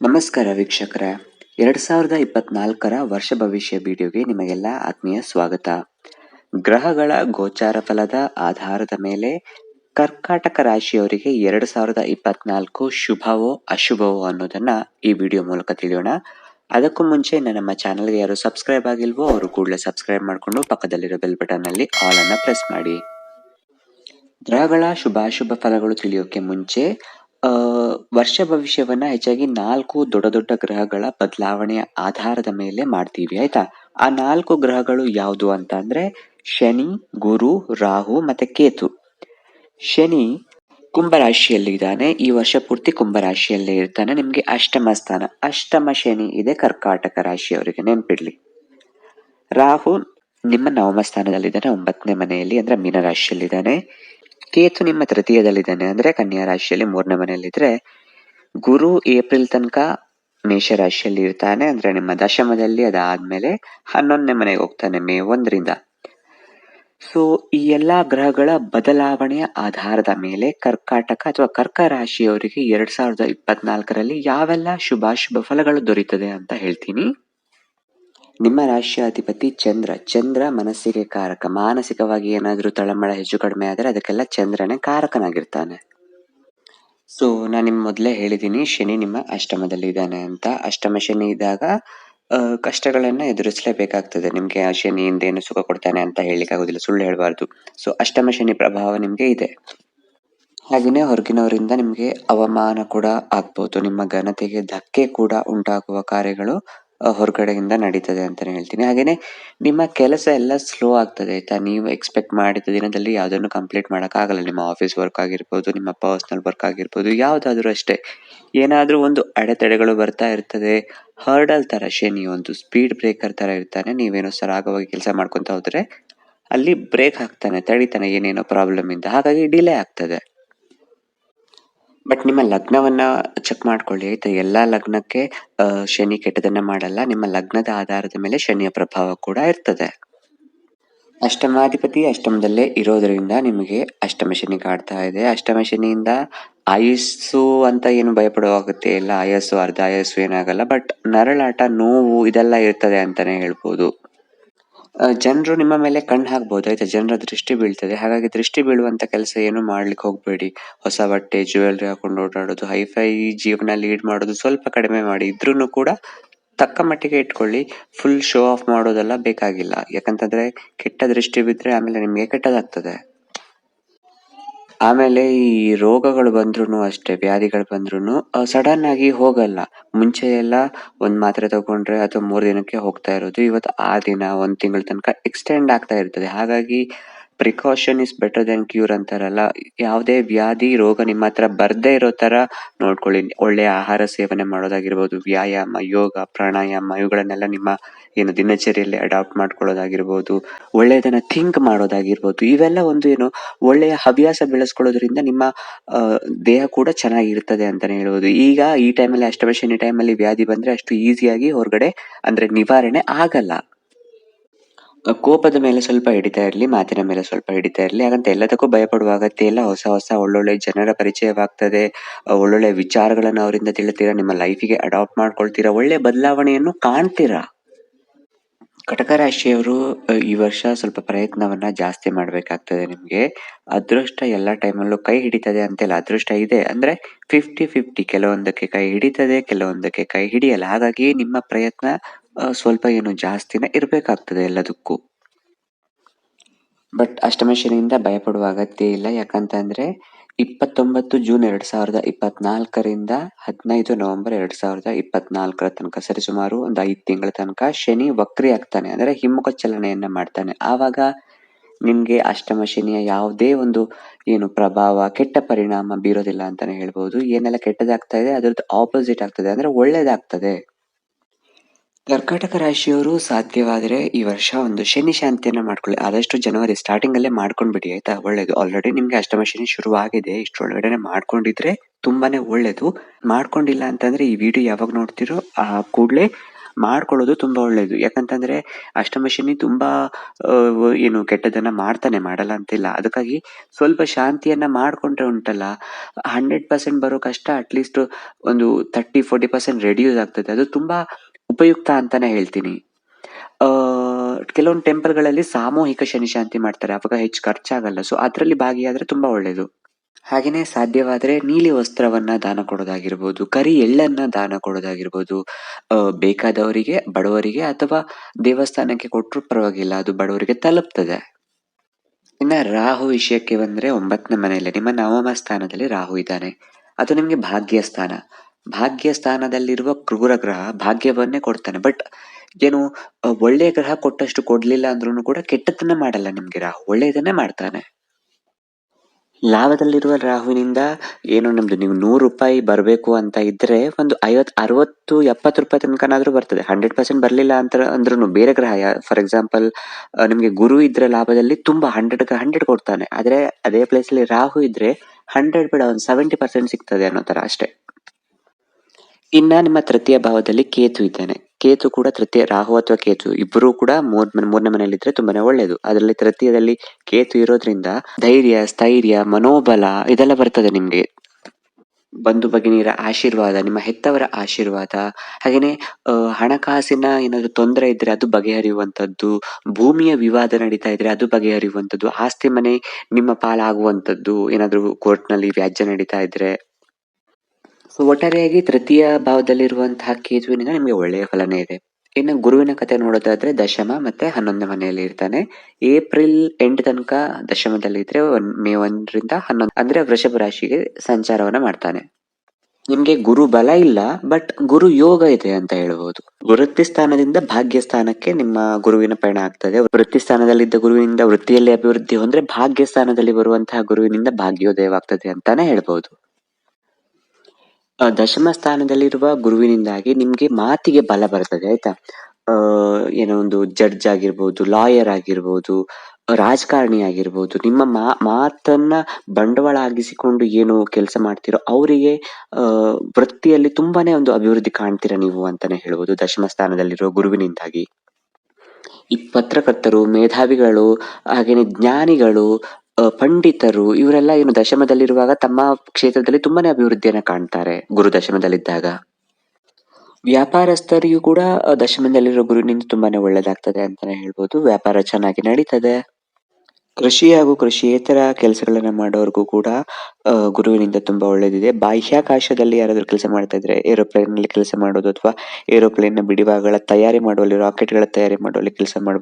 ನಮಸ್ಕಾರ ವೀಕ್ಷಕರೇ. ಎರಡು ಸಾವಿರದ ಇಪ್ಪತ್ನಾಲ್ಕರ ವರ್ಷ ಭವಿಷ್ಯ ವಿಡಿಯೋಗೆ ನಿಮಗೆಲ್ಲ ಆತ್ಮೀಯ ಸ್ವಾಗತ. ಗ್ರಹಗಳ ಗೋಚಾರ ಫಲದ ಆಧಾರದ ಮೇಲೆ ಕರ್ಕಾಟಕ ರಾಶಿಯವರಿಗೆ ಎರಡು ಸಾವಿರದ ಇಪ್ಪತ್ನಾಲ್ಕು ಶುಭವೋ ಅಶುಭವೋ ಅನ್ನೋದನ್ನ ಈ ವಿಡಿಯೋ ಮೂಲಕ ತಿಳಿಯೋಣ. ಅದಕ್ಕೂ ಮುಂಚೆ ನಮ್ಮ ಚಾನಲ್ಗೆ ಯಾರು ಸಬ್ಸ್ಕ್ರೈಬ್ ಆಗಿಲ್ವೋ ಅವರು ಕೂಡಲೇ ಸಬ್ಸ್ಕ್ರೈಬ್ ಮಾಡಿಕೊಂಡು ಪಕ್ಕದಲ್ಲಿರೋ ಬೆಲ್ ಬಟನ್ ಅಲ್ಲಿ ಆಲ್ ಅನ್ನ ಪ್ರೆಸ್ ಮಾಡಿ. ಗ್ರಹಗಳ ಶುಭಾಶುಭ ಫಲಗಳು ತಿಳಿಯೋಕೆ ಮುಂಚೆ ವರ್ಷ ಭವಿಷ್ಯವನ್ನ ಹೆಚ್ಚಾಗಿ ನಾಲ್ಕು ದೊಡ್ಡ ದೊಡ್ಡ ಗ್ರಹಗಳ ಬದಲಾವಣೆಯ ಆಧಾರದ ಮೇಲೆ ಮಾಡ್ತೀವಿ, ಆಯ್ತಾ? ಆ ನಾಲ್ಕು ಗ್ರಹಗಳು ಯಾವುದು ಅಂತ ಶನಿ, ಗುರು, ರಾಹು ಮತ್ತೆ ಕೇತು. ಶನಿ ಕುಂಭರಾಶಿಯಲ್ಲಿ ಇದ್ದಾನೆ, ಈ ವರ್ಷ ಪೂರ್ತಿ ಕುಂಭರಾಶಿಯಲ್ಲೇ ಇರ್ತಾನೆ, ನಿಮ್ಗೆ ಅಷ್ಟಮ ಸ್ಥಾನ. ಅಷ್ಟಮ ಶನಿ ಇದೆ ಕರ್ಕಾಟಕ ರಾಶಿಯವರಿಗೆ, ನೆನ್ಪಿಡ್ಲಿ. ರಾಹು ನಿಮ್ಮ ನವಮ ಸ್ಥಾನದಲ್ಲಿದ್ದಾನೆ, ಒಂಬತ್ತನೇ ಮನೆಯಲ್ಲಿ, ಅಂದ್ರೆ ಮೀನರಾಶಿಯಲ್ಲಿದ್ದಾನೆ. ಕೇತು ನಿಮ್ಮ ತೃತೀಯದಲ್ಲಿದ್ದಾನೆ ಅಂದ್ರೆ ಕನ್ಯಾ ರಾಶಿಯಲ್ಲಿ ಮೂರನೇ ಮನೆಯಲ್ಲಿದ್ರೆ ಗುರು ಏಪ್ರಿಲ್ ತನಕ ಮೇಷರಾಶಿಯಲ್ಲಿ ಇರ್ತಾನೆ ಅಂದ್ರೆ ನಿಮ್ಮ ದಶಮದಲ್ಲಿ ಅದಾದ್ಮೇಲೆ ಹನ್ನೊಂದನೇ ಮನೆಗೆ ಹೋಗ್ತಾನೆ ಮೇ ಒಂದರಿಂದ. ಸೊ ಈ ಎಲ್ಲಾ ಗ್ರಹಗಳ ಬದಲಾವಣೆಯ ಆಧಾರದ ಮೇಲೆ ಕರ್ಕಾಟಕ ಅಥವಾ ಕರ್ಕ ರಾಶಿಯವರಿಗೆ ಎರಡ್ ಸಾವಿರದ ಇಪ್ಪತ್ನಾಲ್ಕರಲ್ಲಿ ಯಾವೆಲ್ಲ ಶುಭಾಶುಭ ಫಲಗಳು ದೊರೀತದೆ ಅಂತ ಹೇಳ್ತೀನಿ. ನಿಮ್ಮ ರಾಶಿಯಾಧಿಪತಿ ಚಂದ್ರ. ಚಂದ್ರ ಮನಸ್ಸಿಗೆ ಕಾರಕ. ಮಾನಸಿಕವಾಗಿ ಏನಾದರೂ ತಳಮಳ ಹೆಚ್ಚು ಕಡಿಮೆ ಆದರೆ ಅದಕ್ಕೆಲ್ಲ ಚಂದ್ರನೇ ಕಾರಕನಾಗಿರ್ತಾನೆ. ಸೊ ನಾನು ನಿಮ್ಮ ಮೊದಲೇ ಹೇಳಿದ್ದೀನಿ ಶನಿ ನಿಮ್ಮ ಅಷ್ಟಮದಲ್ಲಿ ಇದ್ದಾನೆ ಅಂತ. ಅಷ್ಟಮ ಶನಿ ಇದ್ದಾಗ ಕಷ್ಟಗಳನ್ನು ಎದುರಿಸಲೇಬೇಕಾಗ್ತದೆ. ನಿಮಗೆ ಆ ಶನಿಯಿಂದ ಏನು ಸುಖ ಕೊಡ್ತಾನೆ ಅಂತ ಹೇಳಿಕ್ ಆಗೋದಿಲ್ಲ. ಸುಳ್ಳು ಹೇಳಬಾರ್ದು. ಸೊ ಅಷ್ಟಮ ಶನಿ ಪ್ರಭಾವ ನಿಮಗೆ ಇದೆ. ಹಾಗೆಯೇ ಹೊರಗಿನವರಿಂದ ನಿಮಗೆ ಅವಮಾನ ಕೂಡ ಆಗ್ಬೋದು. ನಿಮ್ಮ ಘನತೆಗೆ ಧಕ್ಕೆ ಕೂಡ ಉಂಟಾಗುವ ಕಾರ್ಯಗಳು ಹೊರಗಡೆಯಿಂದ ನಡೀತದೆ ಅಂತಲೇ ಹೇಳ್ತೀನಿ. ಹಾಗೆಯೇ ನಿಮ್ಮ ಕೆಲಸ ಎಲ್ಲ ಸ್ಲೋ ಆಗ್ತದೆ ಆಯ್ತಾ? ನೀವು ಎಕ್ಸ್ಪೆಕ್ಟ್ ಮಾಡಿದ ದಿನದಲ್ಲಿ ಯಾವುದನ್ನು ಕಂಪ್ಲೀಟ್ ಆಗಲ್ಲ ನಿಮ್ಮ ಆಫೀಸ್ ವರ್ಕ್ ಆಗಿರ್ಬೋದು, ನಿಮ್ಮ ಪರ್ಸನಲ್ ವರ್ಕ್ ಆಗಿರ್ಬೋದು, ಯಾವುದಾದ್ರೂ ಅಷ್ಟೇ. ಏನಾದರೂ ಒಂದು ಅಡೆತಡೆಗಳು ಬರ್ತಾ ಇರ್ತದೆ. ಹರ್ಡಲ್ ತರ, ಶನಿ ಒಂದು ಸ್ಪೀಡ್ ಬ್ರೇಕರ್ ತರ ಇರ್ತಾನೆ. ನೀವೇನೋ ಸರಾಗವಾಗಿ ಕೆಲಸ ಮಾಡ್ಕೊತಾ ಹೋದ್ರೆ ಅಲ್ಲಿ ಬ್ರೇಕ್ ಹಾಕ್ತಾನೆ ತಡಿತಾನೆ, ಏನೇನೋ ಪ್ರಾಬ್ಲಮ್ ಇಂದ. ಹಾಗಾಗಿ ಡಿಲೇ ಆಗ್ತದೆ. ಬಟ್ ನಿಮ್ಮ ಲಗ್ನವನ್ನ ಚೆಕ್ ಮಾಡ್ಕೊಳ್ಳಿ ಆಯ್ತಾ? ಎಲ್ಲ ಲಗ್ನಕ್ಕೆ ಶನಿ ಕೆಟ್ಟದನ್ನ ಮಾಡಲ್ಲ. ನಿಮ್ಮ ಲಗ್ನದ ಆಧಾರದ ಮೇಲೆ ಶನಿಯ ಪ್ರಭಾವ ಕೂಡ ಇರ್ತದೆ. ಅಷ್ಟಮಾಧಿಪತಿ ಅಷ್ಟಮದಲ್ಲೇ ಇರೋದ್ರಿಂದ ನಿಮಗೆ ಅಷ್ಟಮ ಶನಿ ಕಾಡ್ತಾ ಇದೆ. ಅಷ್ಟಮ ಶನಿಯಿಂದ ಆಯಸ್ಸು ಅಂತ ಏನು ಭಯಪಡುವಾಗುತ್ತೆ ಇಲ್ಲ. ಆಯಸ್ಸು, ಅರ್ಧ ಆಯಸ್ಸು ಏನಾಗಲ್ಲ. ಬಟ್ ನರಳಾಟ, ನೋವು ಇದೆಲ್ಲ ಇರ್ತದೆ ಅಂತಾನೆ ಹೇಳ್ಬೋದು. ಜನರು ನಿಮ್ಮ ಮೇಲೆ ಕಣ್ಣು ಹಾಕ್ಬೋದು. ಆಯ್ತಾ? ಜನರ ದೃಷ್ಟಿ ಬೀಳ್ತದೆ. ಹಾಗಾಗಿ ದೃಷ್ಟಿ ಬೀಳುವಂತ ಕೆಲಸ ಏನು ಮಾಡ್ಲಿಕ್ಕೆ ಹೋಗ್ಬೇಡಿ. ಹೊಸ ಬಟ್ಟೆ ಜ್ಯುವೆಲ್ರಿ ಹಾಕೊಂಡು ಓಡಾಡೋದು ಹೈಫೈ ಜೀವನ ಲೀಡ್ ಮಾಡೋದು ಸ್ವಲ್ಪ ಕಡಿಮೆ ಮಾಡಿ. ಇದ್ರೂ ಕೂಡ ತಕ್ಕ ಮಟ್ಟಿಗೆ ಇಟ್ಕೊಳ್ಳಿ. ಫುಲ್ ಶೋ ಆಫ್ ಮಾಡೋದೆಲ್ಲ ಬೇಕಾಗಿಲ್ಲ. ಯಾಕಂತಂದ್ರೆ ಕೆಟ್ಟ ದೃಷ್ಟಿ ಬಿದ್ರೆ ಆಮೇಲೆ ನಿಮಗೆ ಕೆಟ್ಟದಾಗ್ತದೆ. ಆಮೇಲೆ ಈ ರೋಗಗಳು ಬಂದ್ರೂನು ಅಷ್ಟೇ, ವ್ಯಾಧಿಗಳು ಸಡನ್ ಆಗಿ ಹೋಗಲ್ಲ. ಮುಂಚೆ ಎಲ್ಲ ಒಂದ್ ಮಾತ್ರೆ ತಗೊಂಡ್ರೆ ಅಥವಾ ಮೂರ್ ದಿನಕ್ಕೆ ಹೋಗ್ತಾ ಇರೋದು, ಇವತ್ತು ಆ ದಿನ ಒಂದ್ ತಿಂಗಳ ತನಕ ಎಕ್ಸ್ಟೆಂಡ್ ಆಗ್ತಾ ಇರ್ತದೆ. ಹಾಗಾಗಿ precaution is better then cure ಅಂತಾರಲ್ಲ. ಯಾವುದೇ ವ್ಯಾಧಿ, ರೋಗ ನಿಮ್ಮ ಹತ್ರ ಬರ್ದೇ ಇರೋ ತರ ನೋಡ್ಕೊಳ್ಳಿ. ಒಳ್ಳೆಯ ಆಹಾರ ಸೇವನೆ ಮಾಡೋದಾಗಿರ್ಬೋದು, ವ್ಯಾಯಾಮ, ಯೋಗ, ಪ್ರಾಣಾಯಾಮ, ಇವುಗಳನ್ನೆಲ್ಲ ನಿಮ್ಮ ಏನು ದಿನಚರಿಯಲ್ಲಿ ಅಡಾಪ್ಟ್ ಮಾಡ್ಕೊಳ್ಳೋದಾಗಿರ್ಬೋದು, ಒಳ್ಳೆಯದನ್ನ ಥಿಂಕ್ ಮಾಡೋದಾಗಿರ್ಬೋದು, ಇವೆಲ್ಲ ಒಂದು ಏನು ಒಳ್ಳೆಯ ಹವ್ಯಾಸ ಬೆಳೆಸ್ಕೊಳ್ಳೋದ್ರಿಂದ ನಿಮ್ಮ ದೇಹ ಕೂಡ ಚೆನ್ನಾಗಿರ್ತದೆ ಅಂತಾನೆ ಹೇಳ್ಬೋದು. ಈಗ ಈ ಟೈಮಲ್ಲಿ ಅಷ್ಟಮಶನಿ ಟೈಮಲ್ಲಿ ವ್ಯಾಧಿ ಬಂದ್ರೆ ಅಷ್ಟು ಈಸಿಯಾಗಿ ಹೊರಗಡೆ ಅಂದ್ರೆ ನಿವಾರಣೆ ಆಗಲ್ಲ. ಕೋಪದ ಮೇಲೆ ಸ್ವಲ್ಪ ಹಿಡಿತಾ ಇರಲಿ, ಮಾತಿನ ಮೇಲೆ ಸ್ವಲ್ಪ ಹಿಡಿತಾ ಇರಲಿ, ಹಾಗಂತ ಎಲ್ಲದಕ್ಕೂ ಭಯಪಡುವ ಅಗತ್ಯ ಇಲ್ಲ ಹೊಸ ಹೊಸ ಒಳ್ಳೊಳ್ಳೆ ಜನರ ಪರಿಚಯವಾಗ್ತದೆ ಒಳ್ಳೊಳ್ಳೆ ವಿಚಾರಗಳನ್ನ ಅವರಿಂದ ತಿಳಿತೀರಾ, ನಿಮ್ಮ ಲೈಫಿಗೆ ಅಡಾಪ್ಟ್ ಮಾಡ್ಕೊಳ್ತೀರಾ, ಒಳ್ಳೆ ಬದಲಾವಣೆಯನ್ನು ಕಾಣ್ತೀರಾ? ಕಟಕ ರಾಶಿಯವರು ಈ ವರ್ಷ ಸ್ವಲ್ಪ ಪ್ರಯತ್ನವನ್ನ ಜಾಸ್ತಿ ಮಾಡ್ಬೇಕಾಗ್ತದೆ ನಿಮಗೆ. ಅದೃಷ್ಟ ಎಲ್ಲಾ ಟೈಮಲ್ಲೂ ಕೈ ಹಿಡಿತದೆ ಅಂತೆಲ್ಲ ಅದೃಷ್ಟ ಇದೆ. ಅಂದ್ರೆ ಫಿಫ್ಟಿ ಫಿಫ್ಟಿ ಕೆಲವೊಂದಕ್ಕೆ ಕೈ ಹಿಡಿತದೆ, ಕೆಲವೊಂದಕ್ಕೆ ಕೈ ಹಿಡಿಯಲ್ಲ. ಹಾಗಾಗಿ ನಿಮ್ಮ ಪ್ರಯತ್ನ ಸ್ವಲ್ಪ ಏನು ಜಾಸ್ತಿನೇ ಇರಬೇಕಾಗ್ತದೆ ಎಲ್ಲದಕ್ಕೂ. ಬಟ್ ಅಷ್ಟಮ ಭಯಪಡುವ ಅಗತ್ಯ ಇಲ್ಲ. ಯಾಕಂತಂದ್ರೆ ಇಪ್ಪತ್ತೊಂಬತ್ತು ಜೂನ್ ಎರಡು ಸಾವಿರದ ಇಪ್ಪತ್ನಾಲ್ಕರಿಂದ ಹದಿನೈದು ನವೆಂಬರ್ ಎರಡು ಸಾವಿರದ ಇಪ್ಪತ್ನಾಲ್ಕರ ತನಕ ಸರಿಸುಮಾರು ಒಂದು ಐದು ತಿಂಗಳ ತನಕ ಶನಿ ವಕ್ರಿ ಆಗ್ತಾನೆ. ಅಂದ್ರೆ ಹಿಮ್ಮುಖ ಚಲನೆಯನ್ನ ಮಾಡ್ತಾನೆ. ಆವಾಗ ನಿಮಗೆ ಅಷ್ಟಮ ಶನಿಯ ಯಾವುದೇ ಒಂದು ಏನು ಪ್ರಭಾವ, ಕೆಟ್ಟ ಪರಿಣಾಮ ಬೀರೋದಿಲ್ಲ ಅಂತಾನೆ ಹೇಳ್ಬೋದು. ಏನೆಲ್ಲ ಕೆಟ್ಟದಾಗ್ತಾ ಇದೆ, ಅದರದ್ದು ಆಪೋಸಿಟ್ ಆಗ್ತದೆ. ಅಂದ್ರೆ ಒಳ್ಳೇದಾಗ್ತದೆ. ಕರ್ಕಾಟಕ ರಾಶಿಯವರು ಸಾಧ್ಯವಾದರೆ ಈ ವರ್ಷ ಒಂದು ಶನಿ ಶಾಂತಿಯನ್ನ ಮಾಡ್ಕೊಳ್ಳಿ. ಆದಷ್ಟು ಜನವರಿ ಸ್ಟಾರ್ಟಿಂಗ್ ಅಲ್ಲೇ ಮಾಡ್ಕೊಂಡ್ಬಿಡಿ, ಆಯ್ತಾ? ಒಳ್ಳೇದು. ಆಲ್ರೆಡಿ ನಿಮ್ಗೆ ಅಷ್ಟಮ ಶನಿ ಶುರುವಾಗಿದೆ. ಇಷ್ಟೊಳಗಡೆ ಮಾಡ್ಕೊಂಡಿದ್ರೆ ತುಂಬಾನೇ ಒಳ್ಳೇದು. ಮಾಡ್ಕೊಂಡಿಲ್ಲ ಅಂತಂದ್ರೆ ಈ ವಿಡಿಯೋ ಯಾವಾಗ ನೋಡ್ತಿರೋ ಆ ಕೂಡಲೇ ಮಾಡ್ಕೊಳ್ಳೋದು ತುಂಬಾ ಒಳ್ಳೇದು. ಯಾಕಂತಂದ್ರೆ ಅಷ್ಟಮ ಶನಿ ತುಂಬಾ ಏನು ಕೆಟ್ಟದನ್ನ ಮಾಡ್ತಾನೆ, ಮಾಡಲ್ಲ ಅಂತಿಲ್ಲ. ಅದಕ್ಕಾಗಿ ಸ್ವಲ್ಪ ಶಾಂತಿಯನ್ನ ಮಾಡ್ಕೊಂಡ್ರೆ ಉಂಟಲ್ಲ. ಹಂಡ್ರೆಡ್ ಪರ್ಸೆಂಟ್ ಬರೋ ಕಷ್ಟ ಅಟ್ಲೀಸ್ಟ್ ಒಂದು ತರ್ಟಿ ಫೋರ್ಟಿ ಪರ್ಸೆಂಟ್ ರೆಡ್ಯೂಸ್ ಆಗ್ತದೆ. ಅದು ತುಂಬಾ ಉಪಯುಕ್ತ ಅಂತಾನೆ ಹೇಳ್ತೀನಿ. ಕೆಲವೊಂದು ಟೆಂಪಲ್ಗಳಲ್ಲಿ ಸಾಮೂಹಿಕ ಶನಿಶಾಂತಿ ಮಾಡ್ತಾರೆ. ಅವಾಗ ಹೆಚ್ಚು ಖರ್ಚಾಗಲ್ಲ. ಸೊ ಅದರಲ್ಲಿ ಭಾಗಿಯಾದ್ರೆ ತುಂಬಾ ಒಳ್ಳೇದು. ಹಾಗೇನೆ ಸಾಧ್ಯವಾದರೆ ನೀಲಿ ವಸ್ತ್ರವನ್ನ ದಾನ ಕೊಡೋದಾಗಿರ್ಬೋದು, ಕರಿ ಎಳ್ಳನ್ನ ದಾನ ಕೊಡೋದಾಗಿರ್ಬೋದು ಬೇಕಾದವರಿಗೆ, ಬಡವರಿಗೆ ಅಥವಾ ದೇವಸ್ಥಾನಕ್ಕೆ ಕೊಟ್ಟರು ಪರವಾಗಿಲ್ಲ, ಅದು ಬಡವರಿಗೆ ತಲುಪ್ತದೆ. ಇನ್ನ ರಾಹು ವಿಷಯಕ್ಕೆ ಬಂದ್ರೆ ಒಂಬತ್ತನೇ ಮನೆಯಲ್ಲಿ, ನಿಮ್ಮ ನವಮ ಸ್ಥಾನದಲ್ಲಿ ರಾಹು ಇದ್ದಾನೆ. ಅದು ನಿಮ್ಗೆ ಭಾಗ್ಯ ಸ್ಥಾನ. ಭಾಗ್ಯ ಸ್ಥಾನದಲ್ಲಿರುವ ಕ್ರೂರ ಗ್ರಹ ಭಾಗ್ಯವನ್ನೇ ಕೊಡ್ತಾನೆ. ಬಟ್ ಏನು ಒಳ್ಳೆಯ ಗ್ರಹ ಕೊಟ್ಟಷ್ಟು ಕೊಡ್ಲಿಲ್ಲ ಅಂದ್ರೂ ಕೂಡ ಕೆಟ್ಟದನ್ನ ಮಾಡಲ್ಲ ನಿಮ್ಗೆ ರಾಹು. ಒಳ್ಳೆಯದನ್ನೇ ಮಾಡ್ತಾನೆ. ಲಾಭದಲ್ಲಿರುವ ರಾಹುವಿನಿಂದ ಏನು, ನಮ್ದು ನೀವು ನೂರು ರೂಪಾಯಿ ಬರಬೇಕು ಅಂತ ಇದ್ರೆ ಒಂದು ಐವತ್, ಅರವತ್ತು, ಎಪ್ಪತ್ತು ರೂಪಾಯಿ ತನಕನಾದ್ರೂ ಬರ್ತದೆ. ಹಂಡ್ರೆಡ್ ಪರ್ಸೆಂಟ್ ಬರಲಿಲ್ಲ ಅಂತ ಅಂದ್ರೂ ಬೇರೆ ಗ್ರಹ ಫಾರ್ ಎಕ್ಸಾಂಪಲ್ ನಿಮ್ಗೆ ಗುರು ಇದ್ರೆ ಲಾಭದಲ್ಲಿ ತುಂಬಾ ಹಂಡ್ರೆಡ್ ಹಂಡ್ರೆಡ್ ಕೊಡ್ತಾನೆ. ಆದ್ರೆ ಅದೇ ಪ್ಲೇಸ್ ಅಲ್ಲಿ ರಾಹು ಇದ್ರೆ ಹಂಡ್ರೆಡ್ ಬೇಡ ಒಂದು ಸೆವೆಂಟಿ ಪರ್ಸೆಂಟ್ ಸಿಗ್ತದೆ ಅನ್ನೋ ತರ ಅಷ್ಟೇ. ಇನ್ನ ನಿಮ್ಮ ತೃತೀಯ ಭಾವದಲ್ಲಿ ಕೇತು ಇದ್ದಾನೆ. ಕೇತು ಕೂಡ ತೃತೀಯ ರಾಹು ಅಥವಾ ಕೇತು ಇಬ್ಬರು ಕೂಡ ಮೂರ್ ಮೂರನೇ ಮನೆಯಲ್ಲಿ ಇದ್ರೆ ತುಂಬಾನೇ ಒಳ್ಳೇದು. ಅದರಲ್ಲಿ ತೃತೀಯದಲ್ಲಿ ಕೇತು ಇರೋದ್ರಿಂದ ಧೈರ್ಯ ಸ್ಥೈರ್ಯ ಮನೋಬಲ ಇದೆಲ್ಲ ಬರ್ತದೆ ನಿಮ್ಗೆ. ಬಂಧು ಭಗಿನಿಯರ ಆಶೀರ್ವಾದ ನಿಮ್ಮ ಹೆತ್ತವರ ಆಶೀರ್ವಾದ ಹಾಗೇನೆ ಆ, ಹಣಕಾಸಿನ ಏನಾದ್ರು ತೊಂದರೆ ಇದ್ರೆ ಅದು ಬಗೆಹರಿಯುವಂತದ್ದು ಭೂಮಿಯ ವಿವಾದ ನಡೀತಾ ಇದ್ರೆ ಅದು ಬಗೆಹರಿಯುವಂತದ್ದು ಆಸ್ತಿ ಮನೆ ನಿಮ್ಮ ಪಾಲಾಗುವಂತದ್ದು ಏನಾದರೂ ಕೋರ್ಟ್ನಲ್ಲಿ ವ್ಯಾಜ್ಯ ನಡೀತಾ ಇದ್ರೆ. ಸೊ ಒಟ್ಟಾರೆಯಾಗಿ ತೃತೀಯ ಭಾವದಲ್ಲಿರುವಂತಹ ಕೇತುವಿನಿಂದ ನಿಮಗೆ ಒಳ್ಳೆಯ ಫಲನೇ ಇದೆ. ಇನ್ನು ಗುರುವಿನ ಕತೆ ನೋಡೋದಾದ್ರೆ ದಶಮ ಮತ್ತೆ ಹನ್ನೊಂದನೇ ಮನೆಯಲ್ಲಿ ಇರ್ತಾನೆ. ಏಪ್ರಿಲ್ ಎಂಟು ತನಕ ದಶಮದಲ್ಲಿ ಇದ್ರೆ ಮೇ ಒಂದರಿಂದ ಹನ್ನೊಂದು ಅಂದ್ರೆ ವೃಷಭ ರಾಶಿಗೆ ಸಂಚಾರವನ್ನ ಮಾಡ್ತಾನೆ. ನಿಮ್ಗೆ ಗುರು ಬಲ ಇಲ್ಲ ಬಟ್ ಗುರು ಯೋಗ ಇದೆ ಅಂತ ಹೇಳಬಹುದು ವೃತ್ತಿ ಸ್ಥಾನದಿಂದ ಭಾಗ್ಯ ಸ್ಥಾನಕ್ಕೆ ನಿಮ್ಮ ಗುರುವಿನ ಪಯಣ ಆಗ್ತದೆ. ವೃತ್ತಿ ಸ್ಥಾನದಲ್ಲಿದ್ದ ಗುರುವಿನಿಂದ ವೃತ್ತಿಯಲ್ಲಿ ಅಭಿವೃದ್ಧಿ ಹೊಂದ್ರೆ ಭಾಗ್ಯ ಸ್ಥಾನದಲ್ಲಿ ಬರುವಂತಹ ಗುರುವಿನಿಂದ ಭಾಗ್ಯೋದಯವಾಗ್ತದೆ ಅಂತಾನೆ ಹೇಳ್ಬೋದು. ಆ, ದಶಮ ಸ್ಥಾನದಲ್ಲಿರುವ ಗುರುವಿನಿಂದಾಗಿ ನಿಮ್ಗೆ ಮಾತಿಗೆ ಬಲ ಬರ್ತದೆ, ಆಯ್ತಾ? ಏನೋ ಒಂದು ಜಡ್ಜ್ ಆಗಿರ್ಬೋದು, ಲಾಯರ್ ಆಗಿರ್ಬೋದು, ರಾಜಕಾರಣಿ ಆಗಿರ್ಬೋದು, ನಿಮ್ಮ ಮಾತನ್ನ ಬಂಡವಾಳ ಆಗಿಸಿಕೊಂಡು ಏನು ಕೆಲಸ ಮಾಡ್ತಿರೋ ಅವರಿಗೆ ವೃತ್ತಿಯಲ್ಲಿ ತುಂಬಾನೇ ಒಂದು ಅಭಿವೃದ್ಧಿ ಕಾಣ್ತೀರಾ ನೀವು ಅಂತಾನೆ ಹೇಳ್ಬೋದು, ದಶಮ ಸ್ಥಾನದಲ್ಲಿರುವ ಗುರುವಿನಿಂದಾಗಿ? ಈ ಪತ್ರಕರ್ತರು ಮೇಧಾವಿಗಳು, ಹಾಗೇನೆ ಜ್ಞಾನಿಗಳು ಪಂಡಿತರು ಇವರೆಲ್ಲ ಏನು ದಶಮದಲ್ಲಿರುವಾಗ ತಮ್ಮ ಕ್ಷೇತ್ರದಲ್ಲಿ ತುಂಬಾನೇ ಅಭಿವೃದ್ಧಿಯನ್ನು ಕಾಣ್ತಾರೆ ಗುರು ದಶಮದಲ್ಲಿದ್ದಾಗ. ವ್ಯಾಪಾರಸ್ಥರಿಗೂ ಕೂಡ ದಶಮದಲ್ಲಿರೋ ಗುರುವಿನಿಂದ ತುಂಬಾನೇ ಒಳ್ಳೇದಾಗ್ತದೆ ಅಂತಾನೆ ಹೇಳ್ಬೋದು. ವ್ಯಾಪಾರ ಚೆನ್ನಾಗಿ ನಡೀತದೆ. ಕೃಷಿ ಹಾಗೂ ಕೃಷಿಯೇತರ ಕೆಲಸಗಳನ್ನ ಮಾಡೋರ್ಗೂ ಕೂಡ ಗುರುವಿನಿಂದ ತುಂಬಾ ಒಳ್ಳೇದಿದೆ. ಬಾಹ್ಯಾಕಾಶದಲ್ಲಿ ಯಾರಾದರೂ ಕೆಲಸ ಮಾಡ್ತಾ ಇದ್ರೆ ಏರೋಪ್ಲೇನ್ನಲ್ಲಿ ಕೆಲಸ ಮಾಡೋದು ಅಥವಾ ಏರೋಪ್ಲೇನ್ನ ಬಿಡಿಭಾಗಗಳ ತಯಾರಿ ಮಾಡುವಲ್ಲಿ ರಾಕೆಟ್ಗಳ ತಯಾರಿ ಮಾಡುವಲ್ಲಿ ಕೆಲಸ ಮಾಡ